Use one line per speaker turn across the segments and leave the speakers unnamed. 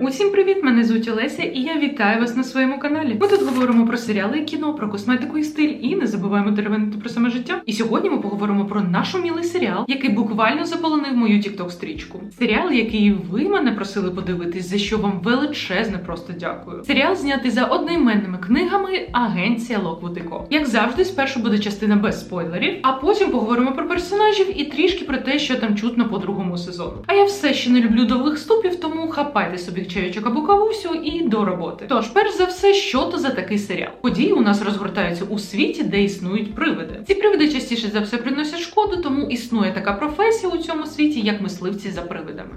Усім привіт! Мене звуть Олеся, і я вітаю вас на своєму каналі. Ми тут говоримо про серіали і кіно, про косметику і стиль, і не забуваємо теревенити про саме життя. І сьогодні ми поговоримо про наш умілий серіал, який буквально заполонив мою тікток стрічку. Серіал, який ви мене просили подивитись, за що вам величезне просто дякую. Серіал знятий за одноіменними книгами Агенція Локвуд і Ко. Як завжди, спершу буде частина без спойлерів, а потім поговоримо про персонажів і трішки про те, що там чутно по другому сезону. А я все ще не люблю довгих ступів, тому хапайте собі чайочок або кавусю і до роботи. Тож, перш за все, що то за такий серіал? Події у нас розгортаються у світі, де існують привиди. Ці привиди частіше за все приносять шкоду, тому існує така професія у цьому світі, як мисливці за привидами.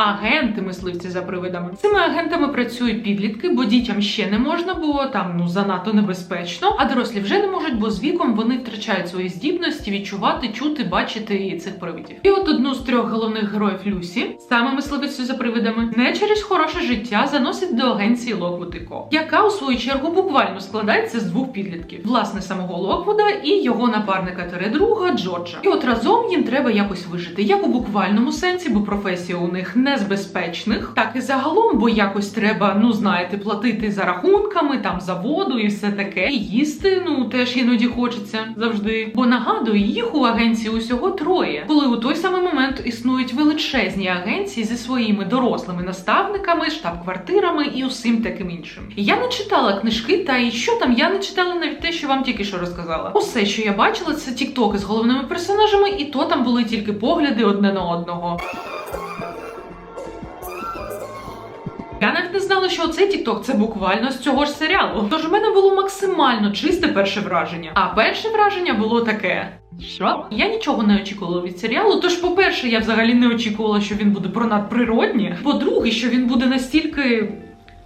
Агенти мисливці за привидами. Цими агентами працюють підлітки, бо дітям ще не можна, бо там ну занадто небезпечно. А дорослі вже не можуть, бо з віком вони втрачають свої здібності відчувати, чути, бачити цих привидів. І от одну з трьох головних героїв Люсі, саме мисливицю за привидами, не через хороше життя заносить до агенції Локвуд і Ко, яка у свою чергу буквально складається з двох підлітків: власне самого Локвуда і його напарника друга Джорджа. І от разом їм треба якось вижити, як у буквальному сенсі, бо професія у них не з безпечних, так і загалом, бо якось треба, ну знаєте, платити за рахунками, там за воду і все таке. І їсти, ну теж іноді хочеться завжди. Бо нагадую, їх у агенції усього троє, коли у той самий момент існують величезні агенції зі своїми дорослими наставниками, штаб-квартирами і усім таким іншим. Я не читала книжки, та і що там, я не читала навіть те, що вам тільки що розказала. Усе, що я бачила, це тіктоки з головними персонажами, і то там були тільки погляди одне на одного. Я навіть не знала, що оцей тікток це буквально з цього ж серіалу. Тож у мене було максимально чисте перше враження. А перше враження було таке. Що? Я нічого не очікувала від серіалу. Тож, по-перше, я взагалі не очікувала, що він буде про надприродні. По-друге, що він буде настільки.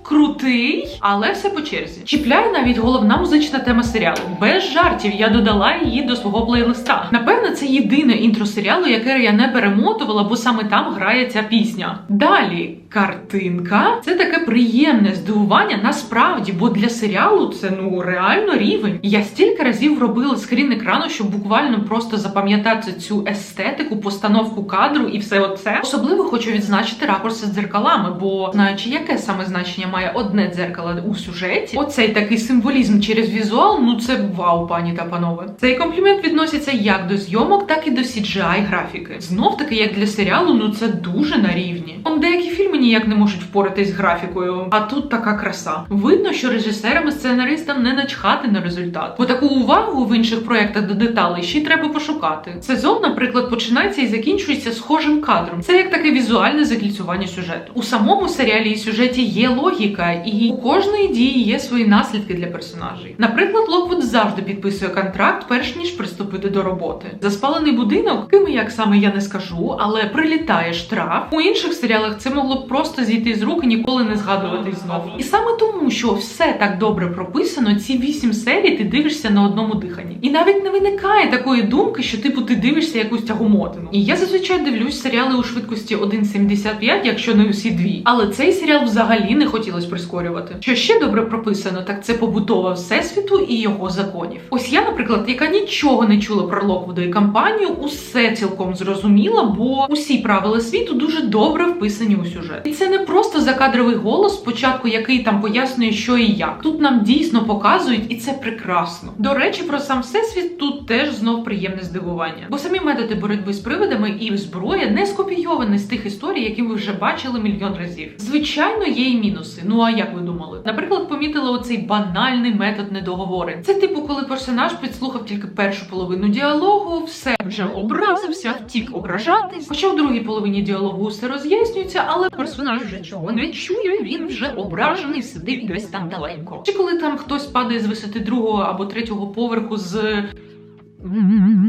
Крутий, але все по черзі. Чіпляє навіть головна музична тема серіалу. Без жартів я додала її до свого плейлиста. Напевно, це єдине інтро серіалу, яке я не перемотувала, бо саме там грає ця пісня. Далі картинка це таке приємне здивування насправді, бо для серіалу це ну реально рівень. Я стільки разів робила скрін екрану, щоб буквально просто запам'ятати цю естетику, постановку кадру і все оце. Особливо хочу відзначити ракурси з дзеркалами, бо знаючи, яке саме значення має одне дзеркало у сюжеті, оцей такий символізм через візуал. Ну це вау, пані та панове. Цей комплімент відноситься як до зйомок, так і до CGI графіки. Знов таки, як для серіалу, ну це дуже на рівні. Он деякі фільми ніяк не можуть впоратись графікою, а тут така краса. Видно, що режисерам і сценаристам не начхати на результат, бо таку увагу в інших проєктах до деталей ще й треба пошукати. Сезон, наприклад, починається і закінчується схожим кадром. Це як таке візуальне закільцювання сюжету. У самому серіалі і сюжеті є логіка, і у кожної дії є свої наслідки для персонажей. Наприклад, Локвуд завжди підписує контракт, перш ніж приступити до роботи. За спалений будинок, ким і як саме я не скажу, але прилітає штраф. У інших серіалах це могло б просто зійти з рук і ніколи не згадуватись знову. І саме тому, що все так добре прописано, ці вісім серій ти дивишся на одному диханні. І навіть не виникає такої думки, що типу ти дивишся якусь тягомотину. І я зазвичай дивлюсь серіали у швидкості 1,75, якщо не усі дві. Але цей серіал взагалі не хотілося прискорювати. Що ще добре прописано, так це побутова всесвіту і його законів. Ось я, наприклад, яка нічого не чула про Локвуда і кампанію, усе цілком зрозуміла, бо усі правила світу дуже добре вписані у сюжет. І це не просто закадровий голос, спочатку який там пояснює, що і як. Тут нам дійсно показують, і це прекрасно. До речі, про сам всесвіт тут теж знов приємне здивування. Бо самі методи боротьби з привидами і зброя не скопійовані з тих історій, які ви вже бачили мільйон разів. Звичайно, є і мінуси. Ну а як ви думали? Наприклад, помітила оцей банальний метод недоговори. Це типу, коли персонаж підслухав тільки першу половину діалогу, все вже образився, втік ображатись. Хоча в другій половині діалогу все роз'яснюється, але
Персонаж вже не чує, він вже ображений, сидить десь там далеко.
чи коли там хтось падає з висоти другого або третього поверху з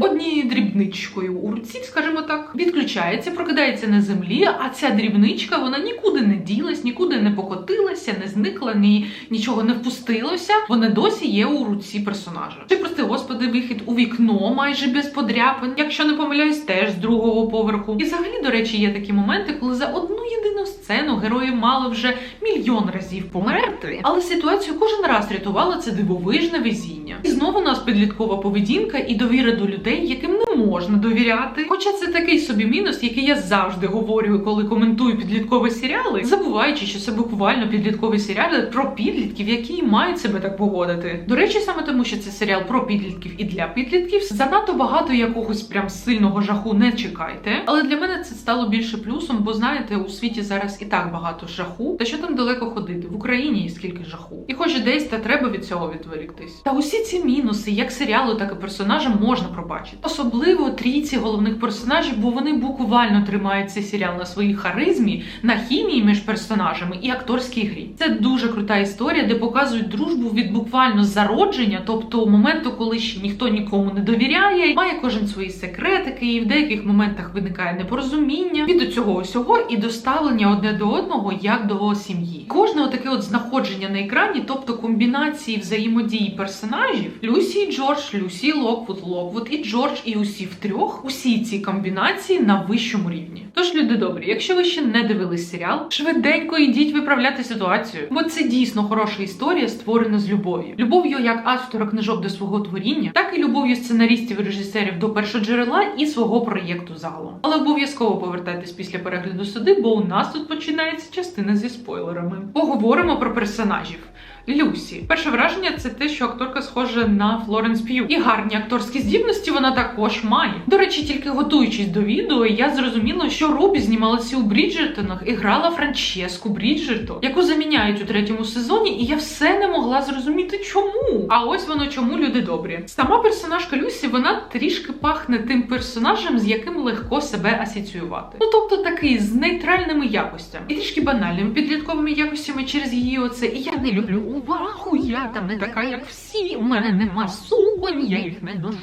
однією дрібничкою у руці, скажімо так, відключається, прокидається на землі, а ця дрібничка вона нікуди не ділась, нікуди не покотилася, не зникла, ні нічого не впустилося. Вона досі є у руці персонажа. Чи прости господи, вихід у вікно майже без подряпин, якщо не помиляюсь, теж з другого поверху. І взагалі, до речі, є такі моменти, коли за одну єдину сцену герої мали вже мільйон разів померти, але ситуацію кожен раз рятувало це дивовижне везіння. І знову у нас підліткова поведінка і довіра до людей, яким не можна довіряти. Хоча це такий собі мінус, який я завжди говорю, коли коментую підліткові серіали, забуваючи, що це буквально підліткові серіали про підлітків, які мають себе так поводити. До речі, саме тому, що це серіал про підлітків і для підлітків, занадто багато якогось прям сильного жаху не чекайте. Але для мене це стало більше плюсом, бо знаєте, у світі зараз і так багато жаху. Та що там далеко ходити? В Україні і скільки жаху. І хоч десь та треба від цього відволіктись. Та усі ці мінуси, як серіалу, так і персонажам, можна пробачити. Особливо трійці головних персонажів, бо вони буквально тримають цей серіал на своїй харизмі, на хімії між персонажами і акторській грі. Це дуже крута історія, де показують дружбу від буквально зародження, тобто моменту, коли ще ніхто нікому не довіряє, має кожен свої секретики, і в деяких моментах виникає непорозуміння від цього усього і доставлення одне до одного як до сім'ї. Кожне таке от знаходження на екрані, тобто комбінації взаємодії персонажів Люсі і Джордж, Люсі Локвуд, Локвуд і Джордж, і усі втрьох, усі ці комбінації на вищому рівні. Тож, люди добрі, якщо ви ще не дивились серіал, швиденько йдіть виправляти ситуацію, бо це дійсно хороша історія, створена з любов'ю. Любов'ю як автора книжок до свого творіння, так і любов'ю сценаристів і режисерів до першоджерела і свого проєкту загалом. Але обов'язково повертайтесь після перегляду сюди, бо у нас тут починається частина зі спойлерами. Поговоримо про персонажів. Люсі. Перше враження це те, що акторка схожа на Флоренс П'ю. І гарні акторські здібності вона також має. До речі, тільки готуючись до відео, я зрозуміла, що Рубі знімалася у Бріджертонах і грала Франческу Бріджертон, яку заміняють у третьому сезоні, і я все не могла зрозуміти, чому. А ось воно чому люди добрі. Сама персонажка Люсі вона трішки пахне тим персонажем, з яким легко себе асоціювати. Ну тобто такий з нейтральними якостями і трішки банальними підлітковими якостями через її оце. І Я
не люблю увагу, я там не така, як всі. У мене нема суконь, я їх не ношу.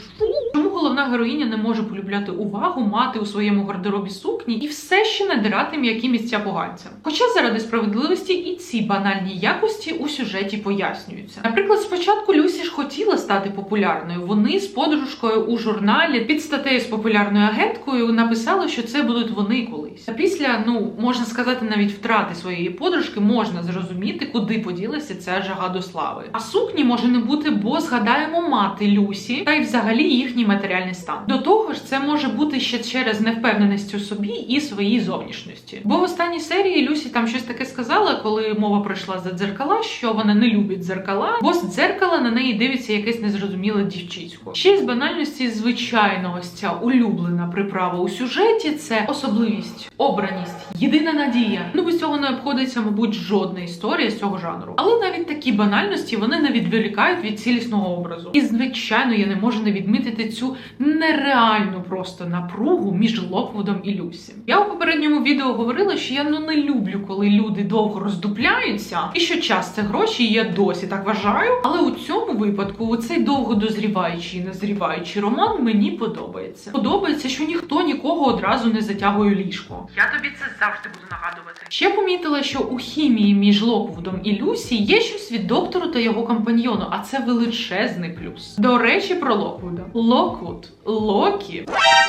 Чому головна героїня не може полюбляти увагу, мати у своєму гардеробі сукні і все ще надирати м'які місця поганцям? Хоча заради справедливості і ці банальні якості у сюжеті пояснюються. Наприклад, спочатку Люсі ж хотіла стати популярною. Вони з подружкою у журналі під статтею з популярною агенткою написали, що це будуть вони колись. А після, ну можна сказати, навіть втрати своєї подружки можна зрозуміти, куди поділася ця жага до слави. А сукні може не бути, бо згадаємо мати Люсі та й взагалі їхній матеріальний стан. До того ж, це може бути ще через невпевненість у собі і своїй зовнішності. Бо в останній серії Люсі там щось таке сказала, коли мова пройшла за дзеркала, що вона не любить дзеркала, бо з дзеркала на неї дивиться якесь незрозуміле дівчисько. Ще з банальності звичайно ось ця улюблена приправа у сюжеті це особливість, обраність, єдина надія. Ну без цього не обходиться, мабуть, жодна історія з цього жанру. Але навіть такі банальності вони не відволікають від цілісного образу. І звичайно, я не можу не відмітити цю нереальну просто напругу між Локвудом і Люсі. Я у попередньому відео говорила, що я ну не люблю, коли люди довго роздупляються, і що час це гроші, і я досі так вважаю. Але у цьому випадку у цей довго дозріваючий і назріваючий роман мені подобається. Подобається, що ніхто нікого одразу не затягує ліжко. Я тобі це завжди буду нагадувати. Ще помітила, що у хімії між Локвудом і Люсі є щось від доктору та його компаньйону, а це величезний плюс. До речі, про Локвуда. Локвуд, Локі,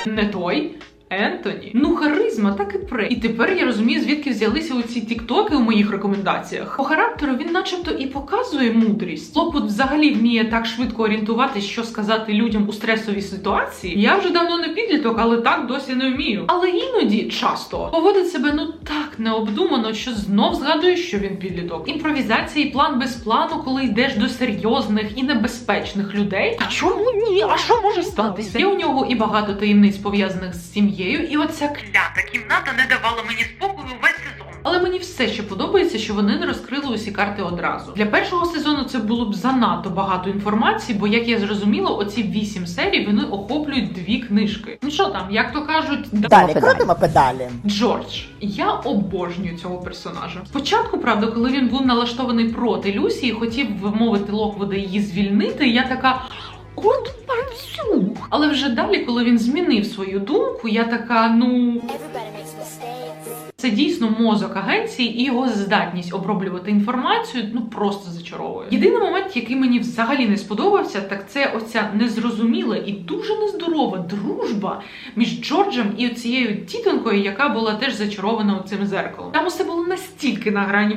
не той. Ентоні, ну харизма, так і пре. І тепер я розумію, звідки взялися оці тіктоки у моїх рекомендаціях. По характеру він, начебто, і показує мудрість. Локвуд взагалі вміє так швидко орієнтуватись, що сказати людям у стресовій ситуації. Я вже давно не підліток, але так досі не вмію. Але іноді часто поводить себе ну так необдумано, що знов згадує, що він підліток. Імпровізація і план без плану, коли йдеш до серйозних і небезпечних людей.
А чому ні? А що може статися?
Є у нього і багато таємниць пов'язаних з сім'єю, і оця клята кімната не давала мені спокою весь сезон. Але мені все ще подобається, що вони не розкрили усі карти одразу. Для першого сезону це було б занадто багато інформації, бо як я зрозуміла, оці вісім серій вони охоплюють дві книжки. Ну що там, як то кажуть,
Далі крутимо педалі.
Джордж, я обожнюю цього персонажа. Спочатку, правда, коли він був налаштований проти Люсі і хотів вмовити Локвуда її звільнити, я така. Але вже далі, коли він змінив свою думку, я така, ну. Це дійсно мозок агенції і його здатність оброблювати інформацію ну просто зачаровує. Єдиний момент, який мені взагалі не сподобався, так це оця незрозуміла і дуже нездорова дружба між Джорджем і цією тітонькою, яка була теж зачарована цим зеркалом. Там усе було настільки на грані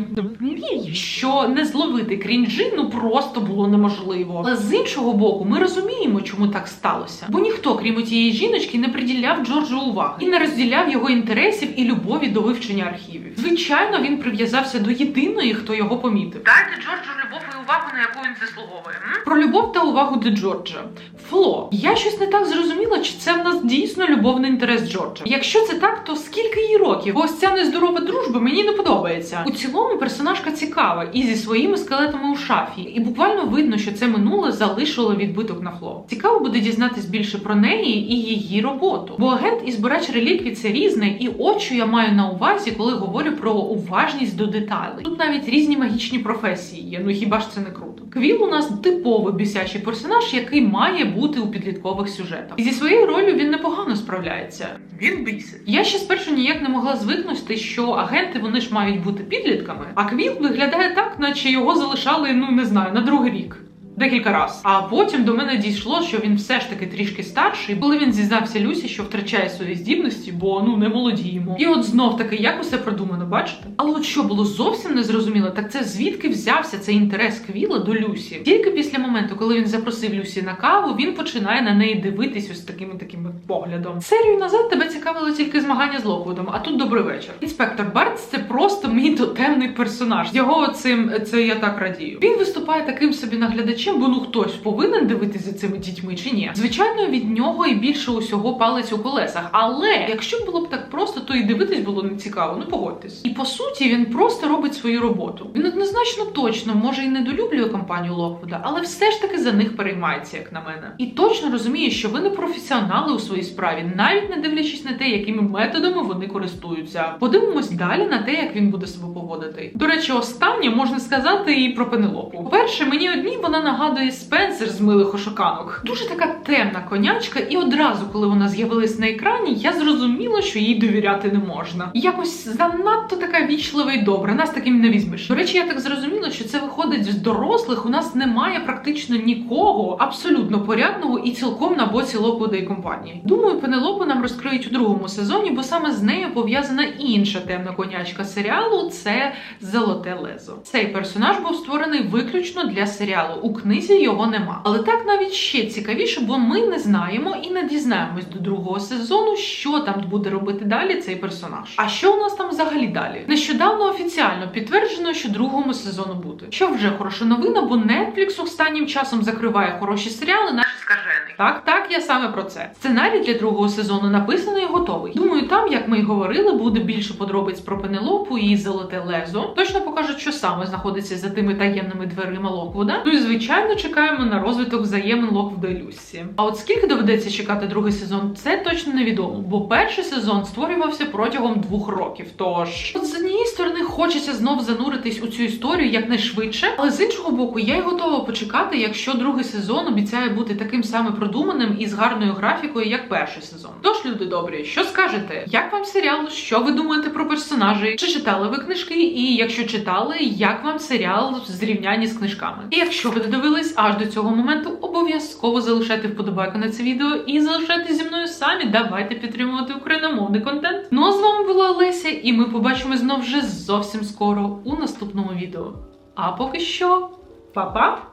що не зловити крінжі ну просто було неможливо. Але з іншого боку, ми розуміємо, чому так сталося. Бо ніхто, крім тієї жіночки, не приділяв Джорджу уваги і не розділяв його інтересів і любові до вивчення архівів. Звичайно, він прив'язався до єдиної, хто його помітив. Далі Джорджу любов увагу, на яку він заслуговує. М? Про любов та увагу до Джорджа. Фло, я щось не так зрозуміла, чи це в нас дійсно любовний інтерес Джорджа. Якщо це так, то скільки їй років? Бо ось ця нездорова дружба мені не подобається. У цілому персонажка цікава і зі своїми скелетами у шафі, і буквально видно, що це минуле залишило відбиток на фло. Цікаво буде дізнатись більше про неї і її роботу. Бо агент і збирач реліквій це різне, і що я маю на увазі, коли говорю про уважність до деталей. Тут навіть різні магічні професії є. Ну хіба ж це не круто? Квіл у нас типовий бісячий персонаж, який має бути у підліткових сюжетах. І зі своєю ролью він непогано справляється. Він бісить. Я ще спершу ніяк не могла звикнути, що агенти вони ж мають бути підлітками, а Квіл виглядає так, наче його залишали, ну не знаю, на другий рік. Декілька раз. А потім до мене дійшло, що він все ж таки трішки старший, коли він зізнався Люсі, що втрачає свої здібності, бо ну не молодіємо. І от знов таки, як усе продумано, бачите? Але от що було зовсім незрозуміло, так це звідки взявся цей інтерес Квіла до Люсі. Тільки після моменту, коли він запросив Люсі на каву, він починає на неї дивитись ось такими такими поглядом. Серію назад тебе цікавило тільки змагання з Локвудом, а тут добрий вечір. Інспектор Барнс це просто мій тотемний персонаж. Його цим це я так радію. Він виступає таким собі наглядачем, бо ну хтось повинен дивитися цими дітьми чи ні. Звичайно, від нього і більше усього палець у колесах. Але якщо було б так просто, то і дивитись було не цікаво. Ну погодьтесь. І по суті, він просто робить свою роботу. Він однозначно точно може і недолюблює компанію Локвуда, але все ж таки за них переймається, як на мене. І точно розуміє, що ви не професіонали у своїй справі, навіть не дивлячись на те, якими методами вони користуються. Подивимось далі на те, як він буде себе поводити. До речі, останнє можна сказати і про Пенелопу. По-перше, мені одній вона нагадує Спенсер з милих ошуканок. Дуже така темна конячка, і одразу, коли вона з'явилась на екрані, я зрозуміла, що їй довіряти не можна. Якось занадто така вічлива і добра. Нас таким не візьмеш. До речі, я так зрозуміла, що це виходить з дорослих. У нас немає практично нікого абсолютно порядного і цілком на боці Локвуда і компанії. Думаю, Пенелопу нам розкриють у другому сезоні, бо саме з нею пов'язана інша темна конячка серіалу це Золоте Лезо. Цей персонаж був створений виключно для серіалу. У книзі його нема. Але так навіть ще цікавіше, бо ми не знаємо і не дізнаємось до другого сезону, що там буде робити далі цей персонаж. А що у нас там взагалі далі? Нещодавно офіціально підтверджено, що другому сезону буде. Що вже хороша новина, бо Netflix останнім часом закриває хороші серіали. Наші скажений. Так, так, я саме про це. Сценарій для другого сезону написаний і готовий. Думаю, там, як ми й говорили, буде більше подробиць про Пенелопу і золоте лезо. Точно покажуть, що саме знаходиться за тими таємними дверима Локвуда. Ну і звичайно чекаємо на розвиток взаємин Локвуда і Люсі. А от скільки доведеться чекати другий сезон, це точно невідомо, бо перший сезон створювався протягом двох років. Тож, от з однієї сторони, хочеться знов зануритись у цю історію якнайшвидше, але з іншого боку, я й готова почекати, якщо другий сезон обіцяє бути таким самим продуманим і з гарною графікою, як перший сезон. Тож, люди добрі, що скажете? Як вам серіал? Що ви думаєте про персонажей? Чи читали ви книжки? І якщо читали, як вам серіал зрівнянні з книжками? І якщо ви додивились аж до цього моменту, обов'язково залишайте вподобайку на це відео і залишайтесь зі мною самі. Давайте підтримувати україномовний контент. Ну а з вами була Олеся, і ми побачимо знов вже зовсім скоро у наступному відео. А поки що, па-па!